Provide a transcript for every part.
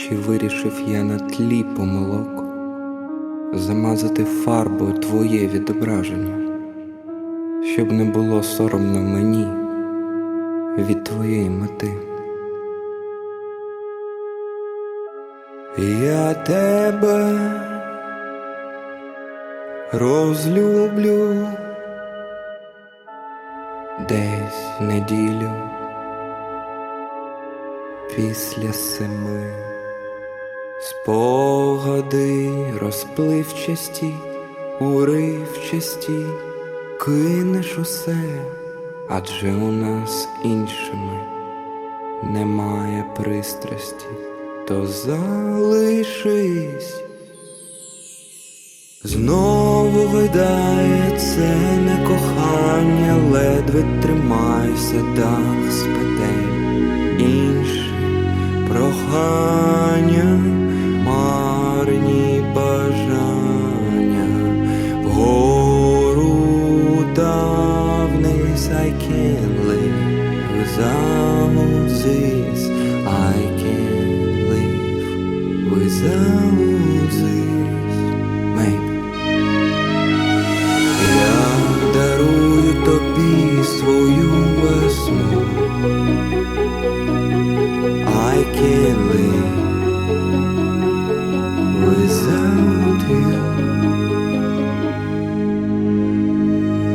Чи вирішив я на тлі помилок замазати фарбою твоє відображення, щоб не було соромно мені від твоєї мети. Я тебе розлюблю десь неділю після семи. Спогади розпливчасті, уривчасті, кинеш усе, адже у нас іншими немає пристрасті, то залишись. Знову видає це не кохання, ледве тримайся, дах спаде this я дарую тобі свою весну I can't live without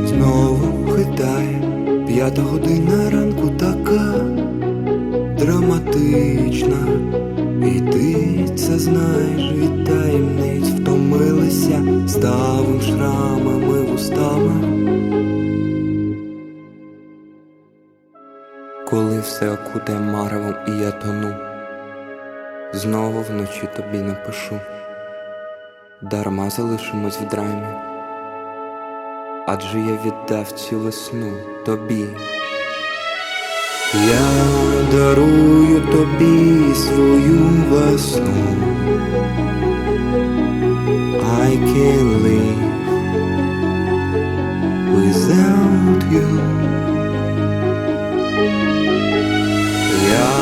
Знову хитає п'ята година ранку така драматична І ти це знаєш від таємниць втомилися ставим шрамами вустами Коли все окутає маревом і я тону, знову вночі тобі напишу, дарма залишимось в драмі, адже я віддав цю весну тобі. Я дарую тобі свою весну. I can't live without you. Я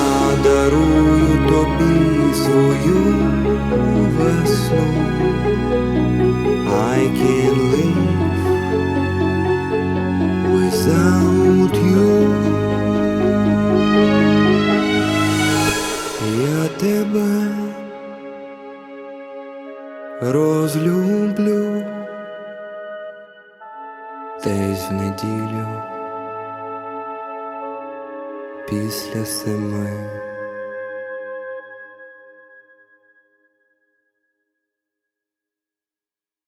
дарую тобі свою весну. Розлюблю десь в неділю після семи.